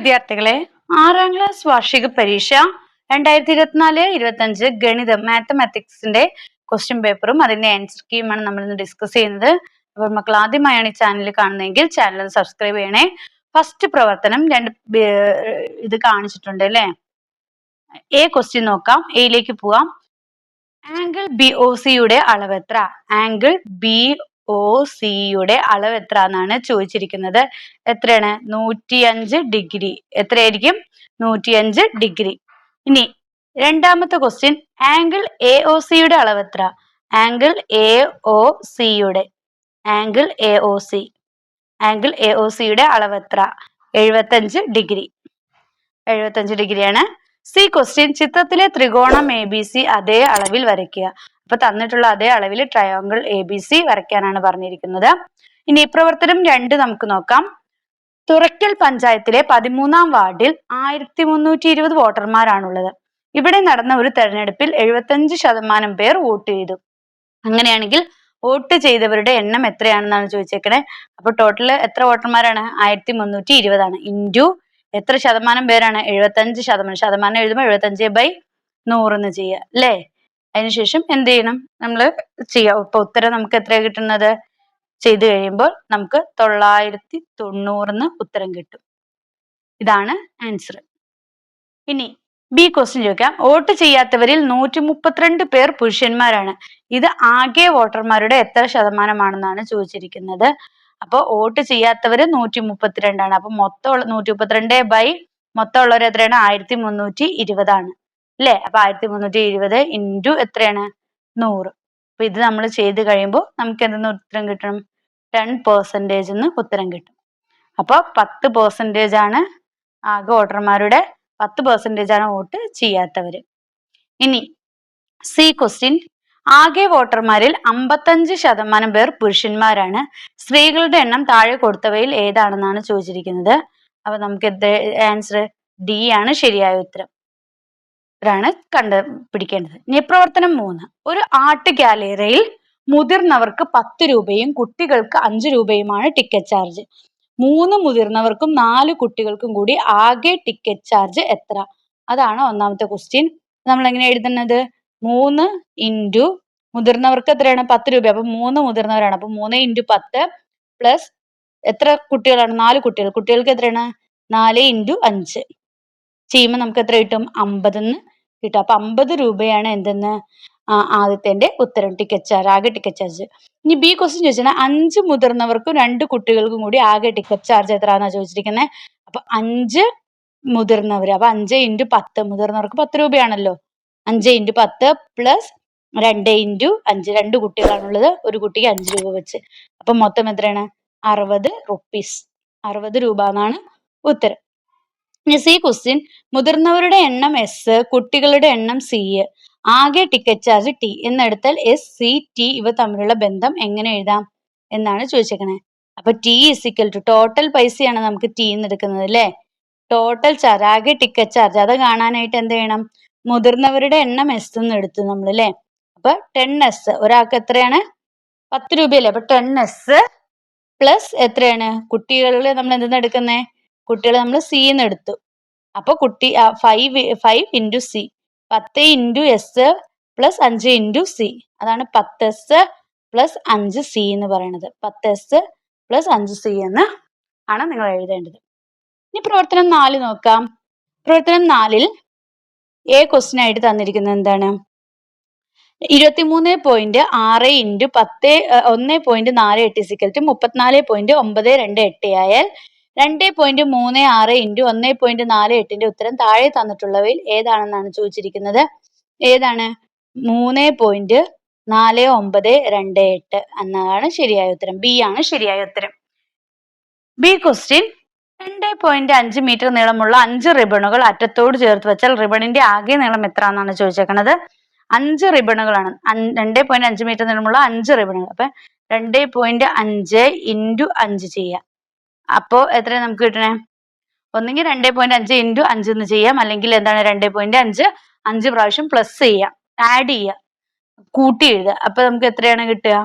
വിദ്യാർത്ഥികളെ ആറാം ക്ലാസ് വാർഷിക പരീക്ഷ രണ്ടായിരത്തി ഇരുപത്തിനാല് ഇരുപത്തി അഞ്ച് ഗണിതം മാത്തമാറ്റിക്സിന്റെ ക്വസ്റ്റ്യൻ പേപ്പറും അതിന്റെ ആൻസർ കീയുമാണ് നമ്മൾ ഇന്ന് ഡിസ്കസ് ചെയ്യുന്നത്. അപ്പോൾ മക്കൾ ആദ്യമായാണ് ഈ ചാനൽ കാണുന്നതെങ്കിൽ ചാനൽ സബ്സ്ക്രൈബ് ചെയ്യണേ. ഫസ്റ്റ് പ്രവർത്തനം രണ്ട് ഇത് കാണിച്ചിട്ടുണ്ട് അല്ലേ? എ ക്വസ്റ്റ്യൻ നോക്കാം. എയിലേക്ക് പോവാം. ആംഗിൾ ബി ഒ സിയുടെ അളവ് എത്ര? ആംഗിൾ ബി ഒ സിയുടെ അളവ് എത്ര എന്നാണ് ചോദിച്ചിരിക്കുന്നത്. എത്രയാണ്? നൂറ്റിയഞ്ച് ഡിഗ്രി. എത്രയായിരിക്കും? നൂറ്റിയഞ്ച് ഡിഗ്രി. ഇനി രണ്ടാമത്തെ ക്വസ്റ്റ്യൻ ആംഗിൾ എ ഒ സിയുടെ അളവ് എത്ര? ആംഗിൾ എ ഒ സിയുടെ angle A O C angle A O സിയുടെ അളവ് എത്ര? എഴുപത്തഞ്ച് ഡിഗ്രി. എഴുപത്തഞ്ച് ഡിഗ്രിയാണ്. സി ക്വസ്റ്റ്യൻ ചിത്രത്തിലെ ത്രികോണം എ ബി സി അതേ അളവിൽ വരയ്ക്കുക. അപ്പൊ തന്നിട്ടുള്ള അതേ അളവിൽ ട്രയോങ്കിൾ എ ബി സി വരയ്ക്കാനാണ് പറഞ്ഞിരിക്കുന്നത്. ഇനി പ്രവർത്തനം രണ്ട് നമുക്ക് നോക്കാം. തുറക്കൽ പഞ്ചായത്തിലെ പതിമൂന്നാം വാർഡിൽ ആയിരത്തി മുന്നൂറ്റി ഇരുപത് വോട്ടർമാരാണുള്ളത്. ഇവിടെ നടന്ന ഒരു തെരഞ്ഞെടുപ്പിൽ എഴുപത്തഞ്ച് ശതമാനം പേർ വോട്ട് ചെയ്തു. അങ്ങനെയാണെങ്കിൽ വോട്ട് ചെയ്തവരുടെ എണ്ണം എത്രയാണെന്നാണ് ചോദിച്ചേക്കണേ? അപ്പൊ ടോട്ടൽ എത്ര വോട്ടർമാരാണ്? ആയിരത്തി മുന്നൂറ്റി ഇരുപതാണ് ഇന്റു എത്ര ശതമാനം പേരാണ്? എഴുപത്തഞ്ച് ശതമാനം. ശതമാനം എഴുതുമ്പോൾ എഴുപത്തഞ്ച് ബൈ എന്ന് ചെയ്യുക. അല്ലേ? അതിനുശേഷം എന്ത് ചെയ്യണം? നമ്മൾ ചെയ്യാം. ഇപ്പൊ ഉത്തരം നമുക്ക് എത്ര കിട്ടുന്നത്? ചെയ്തു കഴിയുമ്പോൾ നമുക്ക് തൊള്ളായിരത്തി തൊണ്ണൂറിന് ഉത്തരം കിട്ടും. ഇതാണ് ആൻസർ ഇനി ബി ക്വസ്റ്റ്യൻ ചോദിക്കാം. വോട്ട് ചെയ്യാത്തവരിൽ നൂറ്റി മുപ്പത്തിരണ്ട് പേർ പുരുഷന്മാരാണ്. ഇത് ആകെ വോട്ടർമാരുടെ എത്ര ശതമാനമാണെന്നാണ് ചോദിച്ചിരിക്കുന്നത്. അപ്പോൾ വോട്ട് ചെയ്യാത്തവർ നൂറ്റി മുപ്പത്തിരണ്ടാണ് അപ്പൊ മൊത്തം നൂറ്റി മുപ്പത്തിരണ്ട് ബൈ മൊത്തം ഉള്ളവർ എത്രയാണ്? ആയിരത്തി മുന്നൂറ്റി ഇരുപതാണ്. അല്ലേ അപ്പൊ ആയിരത്തി മുന്നൂറ്റി ഇരുപത് ഇന്റു എത്രയാണ്? നൂറ്. അപ്പൊ ഇത് നമ്മൾ ചെയ്ത് കഴിയുമ്പോൾ നമുക്ക് എന്തെന്ന് ഉത്തരം കിട്ടണം? ടെൻ പെർസെന്റേജ് എന്ന് ഉത്തരം കിട്ടും. അപ്പോൾ പത്ത് പെർസെന്റേജ് ആണ് ആകെ വോട്ടർമാരുടെ പത്ത് പെർസെന്റേജ് ആണ് വോട്ട് ചെയ്യാത്തവർ ഇനി സി ക്വസ്റ്റ്യൻ ആകെ വോട്ടർമാരിൽ അമ്പത്തഞ്ച് ശതമാനം പേർ പുരുഷന്മാരാണ്. സ്ത്രീകളുടെ എണ്ണം താഴെ കൊടുത്തവയിൽ ഏതാണെന്നാണ് ചോദിച്ചിരിക്കുന്നത്? അപ്പൊ നമുക്ക് എന്ത് ആൻസർ ഡി ആണ് ശരിയായ ഉത്തരം. ഇതാണ് കണ്ടുപിടിക്കേണ്ടത്. ഇനി പ്രവർത്തനം മൂന്ന്. ഒരു ആർട്ട് ഗാലറിയിൽ മുതിർന്നവർക്ക് പത്ത് രൂപയും കുട്ടികൾക്ക് അഞ്ച് രൂപയുമാണ് ടിക്കറ്റ് ചാർജ് മൂന്ന് മുതിർന്നവർക്കും നാല് കുട്ടികൾക്കും കൂടി ആകെ ടിക്കറ്റ് ചാർജ് എത്ര? അതാണ് ഒന്നാമത്തെ ക്വസ്റ്റ്യൻ നമ്മൾ എങ്ങനെ എഴുതുന്നത്? മൂന്ന് ഇന്റു മുതിർന്നവർക്ക് എത്രയാണ്? പത്ത് രൂപ. അപ്പൊ മൂന്ന് മുതിർന്നവരാണ്. അപ്പൊ മൂന്ന് ഇന്റു പത്ത് പ്ലസ് എത്ര കുട്ടികളാണ്? നാല് കുട്ടികൾ. കുട്ടികൾക്ക് എത്രയാണ്? നാല് ഇന്റു അഞ്ച്. ചെയ്യുമ്പോൾ നമുക്ക് എത്ര കിട്ടും? അമ്പതെന്ന് കിട്ടും. അപ്പൊ അമ്പത് രൂപയാണ് എന്തെന്ന് ആദ്യത്തെ ഉത്തരം ടിക്കറ്റ് ചാർജ് ആകെ ടിക്കറ്റ് ചാർജ് ഇനി ബി ക്വസ്റ്റ്യൻ ചോദിച്ചാൽ അഞ്ച് മുതിർന്നവർക്കും രണ്ട് കുട്ടികൾക്കും കൂടി ആകെ ടിക്കറ്റ് ചാർജ് എത്രയാണെന്നാ ചോദിച്ചിരിക്കുന്നത് അപ്പൊ അഞ്ച് മുതിർന്നവർ അപ്പൊ അഞ്ച് ഇന്റു പത്ത് മുതിർന്നവർക്ക് പത്ത് രൂപയാണല്ലോ. അഞ്ച് ഇന്റു പത്ത് പ്ലസ് രണ്ട് ഇന്റു അഞ്ച് രണ്ട് കുട്ടികളാണുള്ളത്. ഒരു കുട്ടിക്ക് അഞ്ച് രൂപ വെച്ച്. അപ്പൊ മൊത്തം എത്രയാണ്? അറുപത് റുപ്പീസ് അറുപത് രൂപ എന്നാണ് ഉത്തരം. സി ക്വസ്റ്റ്യൻ മുതിർന്നവരുടെ എണ്ണം എസ് കുട്ടികളുടെ എണ്ണം സി ആകെ ടിക്കറ്റ് ചാർജ് ടി എന്നെടുത്താൽ എസ് സി ടി ഇവ തമ്മിലുള്ള ബന്ധം എങ്ങനെ എഴുതാം എന്നാണ് ചോദിച്ചേക്കണേ. അപ്പൊ ടി ഇസിക്കൽ ടു ടോട്ടൽ പൈസയാണ് നമുക്ക് ടി എന്ന് എടുക്കുന്നത് അല്ലേ? ടോട്ടൽ ചാർജ് ആകെ ടിക്കറ്റ് ചാർജ് അത് കാണാനായിട്ട് എന്ത് ചെയ്യണം? മുതിർന്നവരുടെ എണ്ണം എസ് എന്ന് എടുത്തു നമ്മൾ അല്ലേ? അപ്പൊ ടെൻ എസ് ഒരാൾക്ക് എത്രയാണ്? പത്ത് രൂപയല്ലേ? അപ്പൊ ടെൻ എസ് പ്ലസ് എത്രയാണ്? കുട്ടികളിൽ നമ്മൾ എന്തെന്ന് എടുക്കുന്നേ? കുട്ടികൾ നമ്മൾ സി എന്ന് എടുത്തു. അപ്പൊ കുട്ടി ഫൈവ് ഫൈവ് ഇന്റു സി പത്ത് ഇന്റു എസ് പ്ലസ് അഞ്ച് ഇന്റു സി അതാണ് പത്ത് എസ് പ്ലസ് അഞ്ച് സി എന്ന് പറയുന്നത് പത്ത് എസ് പ്ലസ് അഞ്ച് സി എന്ന് ആണ് നിങ്ങൾ എഴുതേണ്ടത്. ഇനി പ്രവർത്തനം നാല് നോക്കാം. പ്രവർത്തനം നാലിൽ എ ക്വസ്റ്റ്യൻ ആയിട്ട് തന്നിരിക്കുന്നത് എന്താണ്? ഇരുപത്തിമൂന്ന് പോയിന്റ് ആറ് ഇന്റു പത്ത് ഒന്ന് പോയിന്റ് നാല് എട്ട് ഇസിക്കൽ ടു മുപ്പത്തിനാല് പോയിന്റ് ഒമ്പത് രണ്ട് എട്ട് ആയാൽ രണ്ട് പോയിന്റ് മൂന്ന് ആറ് ഇന്റു ഒന്ന് പോയിന്റ് നാല് എട്ടിന്റെ ഉത്തരം താഴെ തന്നിട്ടുള്ളവയിൽ ഏതാണെന്നാണ് ചോദിച്ചിരിക്കുന്നത്? ഏതാണ്? മൂന്ന് പോയിന്റ് നാല് ഒമ്പത് രണ്ട് എട്ട് എന്നതാണ് ശരിയായ ഉത്തരം. ബി ആണ് ശരിയായ ഉത്തരം. ബി ക്വസ്റ്റ്യൻ രണ്ട് പോയിന്റ് അഞ്ച് മീറ്റർ നീളമുള്ള അഞ്ച് റിബണുകൾ അറ്റത്തോട് ചേർത്ത് വെച്ചാൽ റിബണിന്റെ ആകെ നീളം എത്ര എന്നാണ് ചോദിച്ചേക്കണത്? അഞ്ച് റിബണുകളാണ് രണ്ട് പോയിന്റ് അഞ്ച് മീറ്റർ നീളമുള്ള അഞ്ച് റിബണുകൾ അപ്പൊ രണ്ട് പോയിന്റ് അഞ്ച് ഇന്റു അഞ്ച് ചെയ്യാം. അപ്പോ എത്ര നമുക്ക് കിട്ടണേ? ഒന്നെങ്കിൽ രണ്ടേ പോയിന്റ് അഞ്ച് ഇന്റു അഞ്ച് എന്ന് ചെയ്യാം. അല്ലെങ്കിൽ എന്താണ് രണ്ടേ പോയിന്റ് അഞ്ച്? അഞ്ച് പ്രാവശ്യം പ്ലസ് ചെയ്യാം. ആഡ് ചെയ്യാം. കൂട്ടി എഴുതുക. അപ്പൊ നമുക്ക് എത്രയാണ് കിട്ടുക?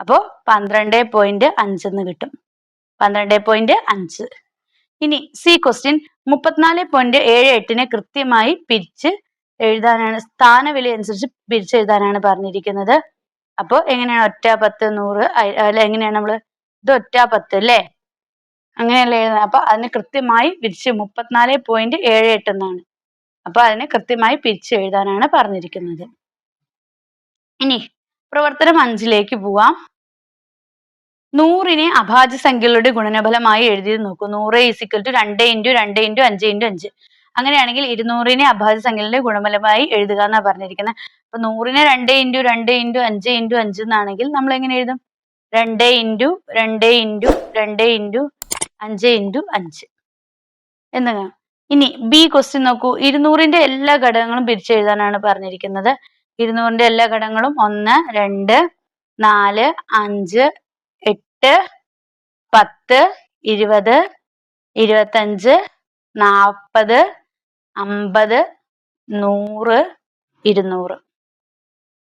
അപ്പോ പന്ത്രണ്ട് പോയിന്റ് അഞ്ച് എന്ന് കിട്ടും. പന്ത്രണ്ട് പോയിന്റ് അഞ്ച്. ഇനി സി ക്വസ്റ്റ്യൻ മുപ്പത്തിനാല് പോയിന്റ് ഏഴ് എട്ടിനെ കൃത്യമായി പിരിച്ച് എഴുതാനാണ് സ്ഥാനവില അനുസരിച്ച് പിരിച്ചെഴുതാനാണ് പറഞ്ഞിരിക്കുന്നത്. അപ്പോൾ എങ്ങനെയാണ് ഒറ്റ പത്ത് നൂറ്? അല്ല എങ്ങനെയാണ് നമ്മൾ ഇത് ഒറ്റ പത്ത് അല്ലേ? അങ്ങനെയല്ലേ എഴുതുന്നത്? അപ്പൊ അതിന് കൃത്യമായി പിരിച്ച് മുപ്പത്തിനാല് പോയിന്റ് ഏഴ് എട്ട് എന്നാണ്. അപ്പൊ അതിനെ കൃത്യമായി പിരിച്ച് എഴുതാനാണ് പറഞ്ഞിരിക്കുന്നത്. ഇനി പ്രവർത്തനം അഞ്ചിലേക്ക് പോവാം. നൂറിനെ അഭാജ്യ സംഖ്യകളുടെ ഗുണനഫലമായി എഴുതി നോക്കൂ. നൂറ് ഈസിക്കൽ ടു രണ്ട് ഇന്റു രണ്ട് ഇന്റു അഞ്ച് ഇന്റു അഞ്ച്. അങ്ങനെയാണെങ്കിൽ ഇരുന്നൂറിനെ അഭാജ്യ സംഖ്യകളുടെ ഗുണഫലമായി എഴുതുക എന്നാണ് പറഞ്ഞിരിക്കുന്നത്. അപ്പൊ നൂറിനെ രണ്ട് ഇന്റു രണ്ട് ഇന്റു അഞ്ച് ഇന്റു അഞ്ച് എന്നാണെങ്കിൽ നമ്മൾ എങ്ങനെ എഴുതും? രണ്ട് ഇന്റു രണ്ട് ഇന്റു രണ്ട് ഇന്റു അഞ്ച് ഇന്റു അഞ്ച്. എന്നാ ഇനി ബി ക്വസ്റ്റ്യൻ നോക്കൂ. ഇരുന്നൂറിന്റെ എല്ലാ ഘടകങ്ങളും പിരിച്ചെഴുതാനാണ് പറഞ്ഞിരിക്കുന്നത്. ഇരുന്നൂറിന്റെ എല്ലാ ഘടകങ്ങളും ഒന്ന് രണ്ട് നാല് അഞ്ച് എട്ട് പത്ത് ഇരുപത് ഇരുപത്തഞ്ച് നാൽപ്പത് അമ്പത് നൂറ് ഇരുന്നൂറ്.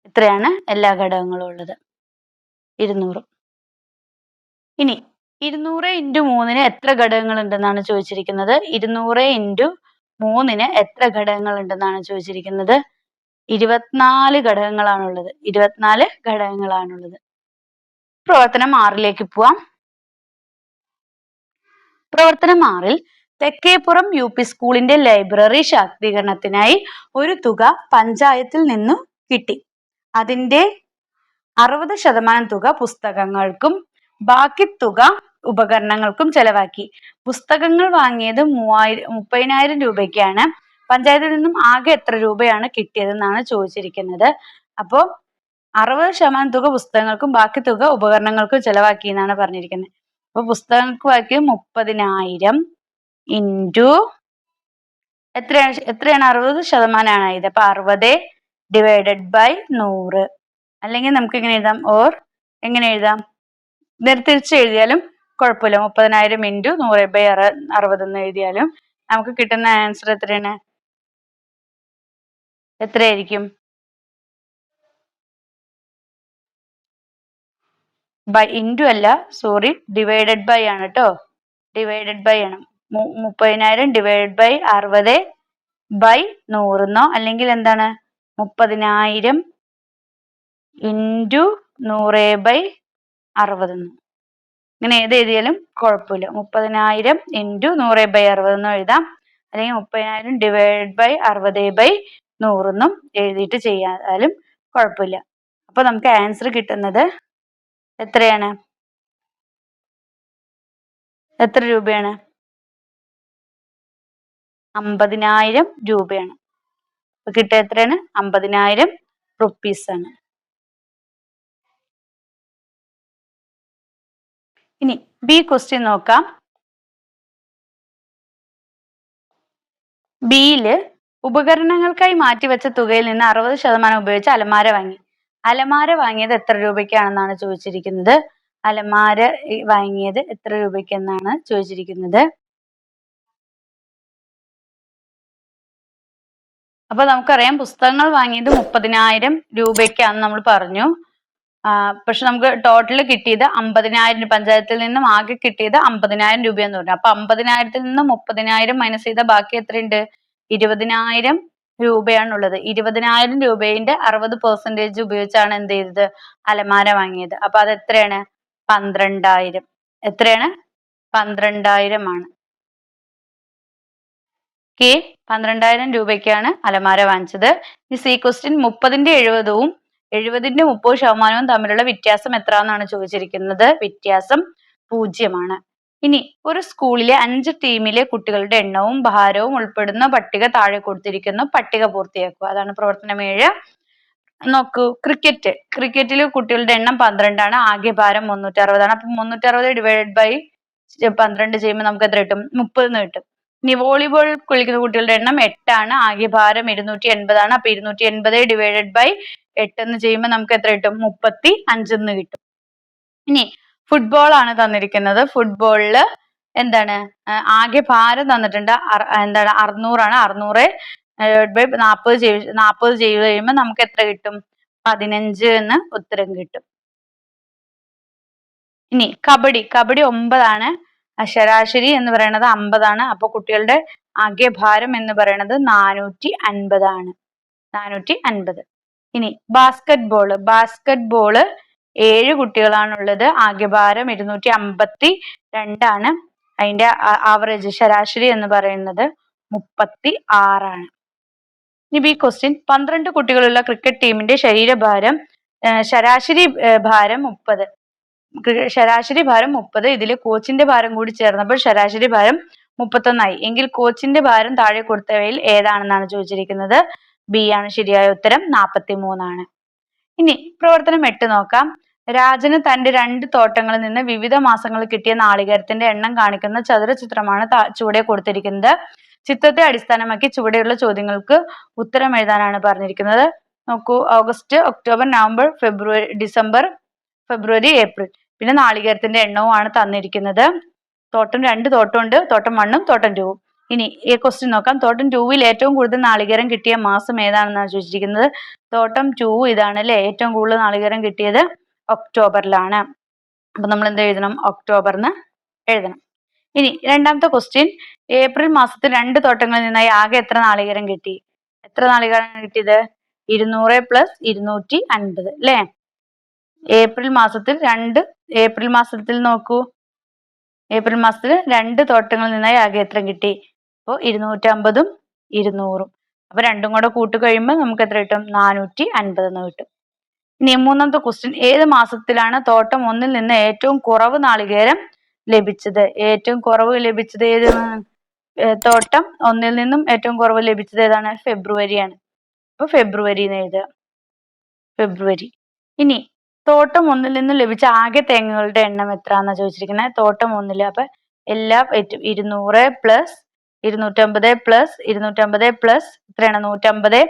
ഇത്രയാണ് എല്ലാ ഘടകങ്ങളും ഉള്ളത്. ഇരുന്നൂറ്. ഇനി ഇരുന്നൂറ് ഇന്റു മൂന്നിന് എത്ര ഘടകങ്ങൾ ഉണ്ടെന്നാണ് ചോദിച്ചിരിക്കുന്നത്? ഇരുന്നൂറ് ഇന്റു മൂന്നിന് എത്ര ഘടകങ്ങൾ ഉണ്ടെന്നാണ് ചോദിച്ചിരിക്കുന്നത്? ഇരുപത്തിനാല് ഘടകങ്ങളാണുള്ളത്. ഇരുപത്തിനാല് ഘടകങ്ങളാണുള്ളത്. പ്രവർത്തനം ആറിലേക്ക് പോവാം. പ്രവർത്തനം ആറിൽ തെക്കേപ്പുറം യു പി സ്കൂളിന്റെ ലൈബ്രറി ശാക്തീകരണത്തിനായി ഒരു തുക പഞ്ചായത്തിൽ നിന്നും കിട്ടി. അതിന്റെ അറുപത് ശതമാനം തുക പുസ്തകങ്ങൾക്കും ബാക്കി തുക ഉപകരണങ്ങൾക്കും ചെലവാക്കി. പുസ്തകങ്ങൾ വാങ്ങിയത് മൂവായിരം മുപ്പതിനായിരം രൂപയ്ക്കാണ്. പഞ്ചായത്തിൽ നിന്നും ആകെ എത്ര രൂപയാണ് കിട്ടിയതെന്നാണ് ചോദിച്ചിരിക്കുന്നത്. അപ്പോൾ അറുപത് ശതമാനം തുക പുസ്തകങ്ങൾക്കും ബാക്കി തുക ഉപകരണങ്ങൾക്കും ചെലവാക്കി എന്നാണ് പറഞ്ഞിരിക്കുന്നത്. അപ്പൊ പുസ്തകങ്ങൾക്ക് ബാക്കി മുപ്പതിനായിരം ഇന്റു എത്രയാണ് എത്രയാണ് അറുപത് ശതമാനമാണ് ഇത് അപ്പൊ അറുപത് ഡിവൈഡഡ് ബൈ നൂറ്. അല്ലെങ്കിൽ നമുക്ക് എങ്ങനെ എഴുതാം? ഓർ എങ്ങനെ എഴുതാം? നേരെ തിരിച്ച് എഴുതിയാലും കുഴപ്പമില്ല. മുപ്പതിനായിരം ഇന്റു നൂറ് ബൈ അറ അറുപത് എന്ന് എഴുതിയാലും നമുക്ക് കിട്ടുന്ന ആൻസർ എത്രയാണ്? എത്രയായിരിക്കും? ബൈ ഇന്റു അല്ല സോറി ഡിവൈഡഡ് ബൈ ആണ് കേട്ടോ ഡിവൈഡഡ് ബൈ ആണ്. മുപ്പതിനായിരം ഡിവൈഡഡ് ബൈ അറുപത് ബൈ നൂറെന്നോ? അല്ലെങ്കിൽ എന്താണ്? മുപ്പതിനായിരം ഇന്റു നൂറ് ബൈ അറുപതെന്നോ? ഇങ്ങനെ ഏത് എഴുതിയാലും കുഴപ്പമില്ല. മുപ്പതിനായിരം ഇന്റു നൂറ് ബൈ എന്നും എഴുതാം. അല്ലെങ്കിൽ മുപ്പതിനായിരം ഡിവൈഡ് ബൈ അറുപത് ബൈ നൂറെന്നും എഴുതിയിട്ട് ചെയ്യാതാലും കുഴപ്പമില്ല. അപ്പൊ നമുക്ക് ആൻസർ കിട്ടുന്നത് എത്രയാണ്? എത്ര രൂപയാണ്? അമ്പതിനായിരം രൂപയാണ്. അപ്പൊ കിട്ടുക എത്രയാണ്? അമ്പതിനായിരം റുപ്പീസ് ഇനി ബി ക്വസ്റ്റ്യൻ നോക്കാം. ബിയിൽ ഉപകരണങ്ങൾക്കായി മാറ്റിവെച്ച തുകയിൽ നിന്ന് അറുപത് ശതമാനം ഉപയോഗിച്ച് അലമാര വാങ്ങി. അലമാര വാങ്ങിയത് എത്ര രൂപയ്ക്കാണെന്നാണ് ചോദിച്ചിരിക്കുന്നത്? അലമാര വാങ്ങിയത് എത്ര രൂപയ്ക്കെന്നാണ് ചോദിച്ചിരിക്കുന്നത്? അപ്പൊ നമുക്കറിയാം പുസ്തകങ്ങൾ വാങ്ങിയത് മുപ്പതിനായിരം രൂപയ്ക്കാന്ന് നമ്മൾ പറഞ്ഞു. പക്ഷെ നമുക്ക് ടോട്ടൽ കിട്ടിയത് അമ്പതിനായിരം പഞ്ചായത്തിൽ നിന്നും ആകെ കിട്ടിയത് അമ്പതിനായിരം രൂപയെന്ന് പറഞ്ഞു. അപ്പൊ അമ്പതിനായിരത്തിൽ നിന്ന് മുപ്പതിനായിരം മൈനസ് ചെയ്ത ബാക്കി എത്രയുണ്ട്? ഇരുപതിനായിരം രൂപയാണുള്ളത്. ഇരുപതിനായിരം രൂപയുടെ അറുപത് പെർസെന്റേജ് ഉപയോഗിച്ചാണ് എന്ത് ചെയ്തത്? അലമാര വാങ്ങിയത്. അപ്പൊ അത് എത്രയാണ്? പന്ത്രണ്ടായിരം. എത്രയാണ്? പന്ത്രണ്ടായിരം ആണ് പന്ത്രണ്ടായിരം രൂപയ്ക്കാണ് അലമാര വാങ്ങിച്ചത്. ഈ സി ക്വസ്റ്റ്യൻ മുപ്പതിന്റെ എഴുപതും എഴുപതിന്റെ മുപ്പത് ശതമാനവും തമ്മിലുള്ള വ്യത്യാസം എത്ര എന്നാണ് ചോദിച്ചിരിക്കുന്നത്? വ്യത്യാസം പൂജ്യമാണ്. ഇനി ഒരു സ്കൂളിലെ അഞ്ച് ടീമിലെ കുട്ടികളുടെ എണ്ണവും ഭാരവും ഉൾപ്പെടുന്ന പട്ടിക താഴെ കൊടുത്തിരിക്കുന്നു. പട്ടിക പൂർത്തിയാക്കുക. അതാണ് പ്രവർത്തനം ഏഴ്. നോക്കൂ ക്രിക്കറ്റ്. ക്രിക്കറ്റിൽ കുട്ടികളുടെ എണ്ണം പന്ത്രണ്ടാണ്. ആകെ ഭാരം മുന്നൂറ്റി അറുപതാണ് അപ്പൊ മുന്നൂറ്റി അറുപത് ഡിവൈഡ് ബൈ പന്ത്രണ്ട് ചെയ്യുമ്പോൾ നമുക്ക് എത്ര കിട്ടും? മുപ്പത് കിട്ടും. ഇനി വോളിബോൾ കളിക്കുന്ന കുട്ടികളുടെ എണ്ണം എട്ടാണ്. ആകെ ഭാരം ഇരുന്നൂറ്റി എൺപതാണ്. അപ്പൊ ഇരുന്നൂറ്റി എൺപത് ഡിവൈഡഡ് ബൈ എട്ട് എന്ന് ചെയ്യുമ്പോൾ നമുക്ക് എത്ര കിട്ടും? മുപ്പത്തി അഞ്ചെന്ന് കിട്ടും. ഇനി ഫുട്ബോൾ ആണ് തന്നിരിക്കുന്നത്. ഫുട്ബോളിൽ എന്താണ്? ആകെ ഭാരം തന്നിട്ടുണ്ട്. എന്താണ്? അറുന്നൂറാണ്. അറുന്നൂറ് ബൈ നാൽപ്പത് ചെയ്ത് നാൽപ്പത് ചെയ്ത് കഴിയുമ്പോൾ നമുക്ക് എത്ര കിട്ടും? പതിനഞ്ച് എന്ന് ഉത്തരം കിട്ടും. ഇനി കബഡി. കബഡി ഒമ്പതാണ്. ശരാശരി എന്ന് പറയുന്നത് അമ്പതാണ്. അപ്പൊ കുട്ടികളുടെ ആകെ ഭാരം എന്ന് പറയുന്നത് നാനൂറ്റി അൻപതാണ്. നാനൂറ്റി അൻപത്. ഇനി ബാസ്കറ്റ് ബോൾ ബാസ്കറ്റ് ബോൾ ഏഴ് കുട്ടികളാണുള്ളത്. ആകെ ഭാരം ഇരുന്നൂറ്റി അമ്പത്തി രണ്ടാണ് അതിന്റെ ആവറേജ് ശരാശരി എന്ന് പറയുന്നത് മുപ്പത്തി ആറാണ് ഇനി ബി ക്വസ്റ്റ്യൻ പന്ത്രണ്ട് കുട്ടികളുള്ള ക്രിക്കറ്റ് ടീമിന്റെ ശരീരഭാരം ശരാശരി ഭാരം മുപ്പത്. ശരാശരി ഭാരം മുപ്പത്. ഇതിൽ കോച്ചിന്റെ ഭാരം കൂടി ചേർന്നപ്പോൾ ശരാശരി ഭാരം മുപ്പത്തൊന്നായി. എങ്കിൽ കോച്ചിന്റെ ഭാരം താഴെ കൊടുത്തവയിൽ ഏതാണെന്നാണ് ചോദിച്ചിരിക്കുന്നത്? ബി ആണ് ശരിയായ ഉത്തരം. നാൽപ്പത്തി മൂന്നാണ് ഇനി പ്രവർത്തനം എട്ട് നോക്കാം. രാജന് തന്റെ രണ്ട് തോട്ടങ്ങളിൽ നിന്ന് വിവിധ മാസങ്ങളിൽ കിട്ടിയ നാളികേരത്തിന്റെ എണ്ണം കാണിക്കുന്ന ചതുരചിത്രമാണ് ചുവടെ കൊടുത്തിരിക്കുന്നത്. ചിത്രത്തെ അടിസ്ഥാനമാക്കി ചുവടെയുള്ള ചോദ്യങ്ങൾക്ക് ഉത്തരം എഴുതാനാണ് പറഞ്ഞിരിക്കുന്നത്. നോക്കൂ August October November February December February April. പിന്നെ നാളികേരത്തിന്റെ എണ്ണവുമാണ് തന്നിരിക്കുന്നത്. തോട്ടം രണ്ട് തോട്ടമുണ്ട് തോട്ടം വണ്ണും തോട്ടം ടൂവും. ഇനി ഈ ക്വസ്റ്റ്യൻ നോക്കാം. തോട്ടം ടൂവിൽ ഏറ്റവും കൂടുതൽ നാളികേരം കിട്ടിയ മാസം ഏതാണെന്നാണ് ചോദിച്ചിരിക്കുന്നത്? തോട്ടം ടൂ ഇതാണ് അല്ലെ? ഏറ്റവും കൂടുതൽ നാളികേരം കിട്ടിയത് ഒക്ടോബറിലാണ്. അപ്പൊ നമ്മൾ എന്ത് എഴുതണം? ഒക്ടോബറിന് എഴുതണം. ഇനി രണ്ടാമത്തെ ക്വസ്റ്റ്യൻ ഏപ്രിൽ മാസത്തിൽ രണ്ട് തോട്ടങ്ങളിൽ നിന്നായി ആകെ എത്ര നാളികേരം കിട്ടി? എത്ര നാളികേരം കിട്ടിയത്? ഇരുന്നൂറ് പ്ലസ് ഇരുന്നൂറ്റി അൻപത് അല്ലേ? ഏപ്രിൽ മാസത്തിൽ രണ്ട് ഏപ്രിൽ മാസത്തിൽ നോക്കൂ. ഏപ്രിൽ മാസത്തിൽ രണ്ട് തോട്ടങ്ങളിൽ നിന്നായി ആകെ എത്ര കിട്ടി? അപ്പോൾ ഇരുന്നൂറ്റമ്പതും ഇരുന്നൂറും. അപ്പൊ രണ്ടും കൂടെ കൂട്ടി കഴിയുമ്പോൾ നമുക്ക് എത്ര കിട്ടും? നാനൂറ്റി അൻപത് എന്ന് കിട്ടും. ഇനി മൂന്നാമത്തെ ക്വസ്റ്റ്യൻ ഏത് മാസത്തിലാണ് തോട്ടം ഒന്നിൽ നിന്ന് ഏറ്റവും കുറവ് നാളികേരം ലഭിച്ചത്? ഏറ്റവും കുറവ് ലഭിച്ചത് ഏത്? തോട്ടം ഒന്നിൽ നിന്നും ഏറ്റവും കുറവ് ലഭിച്ചത് ഏതാണ്? ഫെബ്രുവരിയാണ്. അപ്പൊ ഫെബ്രുവരി എന്ന് എഴുതുക. ഫെബ്രുവരി. ഇനി തോട്ടം ഒന്നിൽ നിന്നും ലഭിച്ച ആകെ തേങ്ങകളുടെ എണ്ണം എത്ര എന്നാണ് ചോദിച്ചിരിക്കുന്നത്? തോട്ടം ഒന്നിൽ. അപ്പൊ എല്ലാം ഇരുന്നൂറ് പ്ലസ് ഇരുന്നൂറ്റമ്പത് പ്ലസ് ഇരുന്നൂറ്റമ്പത് പ്ലസ് എത്രയാണ്? നൂറ്റമ്പത്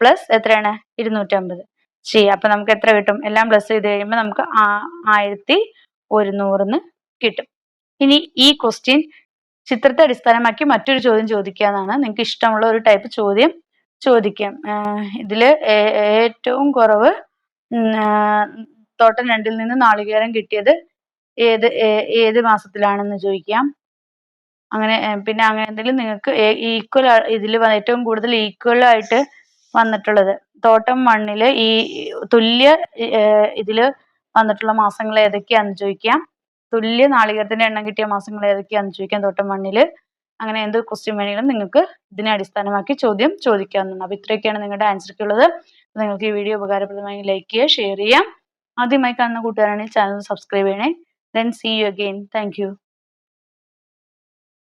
പ്ലസ് എത്രയാണ്? ഇരുന്നൂറ്റമ്പത്. ശരി അപ്പൊ നമുക്ക് എത്ര കിട്ടും? എല്ലാം പ്ലസ് ചെയ്ത് കഴിയുമ്പോൾ നമുക്ക് ആയിരത്തി ഒരുന്നൂറിന്ന് കിട്ടും. ഇനി ഈ ക്വസ്റ്റ്യൻ ചിത്രത്തെ അടിസ്ഥാനമാക്കി മറ്റൊരു ചോദ്യം ചോദിക്കാന്നാണ് നിങ്ങൾക്ക് ഇഷ്ടമുള്ള ഒരു ടൈപ്പ് ചോദ്യം ചോദിക്കാം. ഇതിൽ ഏറ്റവും കുറവ് തോട്ടം രണ്ടിൽ നിന്ന് നാളികേരം കിട്ടിയത് ഏത് ഏത് മാസത്തിലാണെന്ന് ചോദിക്കാം. അങ്ങനെ പിന്നെ അങ്ങനെ എന്തെങ്കിലും നിങ്ങൾക്ക് ഈക്വൽ ഇതിൽ ഏറ്റവും കൂടുതൽ ഈക്വൽ ആയിട്ട് വന്നിട്ടുള്ളത്. തോട്ടം മണ്ണിൽ ഈ തുല്യ ഇതിൽ വന്നിട്ടുള്ള മാസങ്ങൾ ഏതൊക്കെയാന്ന് ചോദിക്കാം. തുല്യ നാളികേരത്തിന്റെ എണ്ണം കിട്ടിയ മാസങ്ങൾ ഏതൊക്കെയാന്ന് ചോദിക്കാം തോട്ടം മണ്ണിൽ. അങ്ങനെ എന്ത് ക്വസ്റ്റ്യൻ വേണമെങ്കിലും നിങ്ങൾക്ക് ഇതിനെ അടിസ്ഥാനമാക്കി ചോദ്യം ചോദിക്കാവുന്നതാണ്. അപ്പൊ ഇത്രയൊക്കെയാണ് നിങ്ങളുടെ ആൻസർക്ക് ഉള്ളത്. നിങ്ങൾക്ക് ഈ വീഡിയോ ഉപകാരപ്രദമായി ലൈക്ക് ചെയ്യുക ഷെയർ ചെയ്യാം ആദ്യമായി കാണുന്ന കൂട്ടുകാരാണെങ്കിൽ ചാനൽ സബ്സ്ക്രൈബ് ചെയ്യണേ. Then see you again thank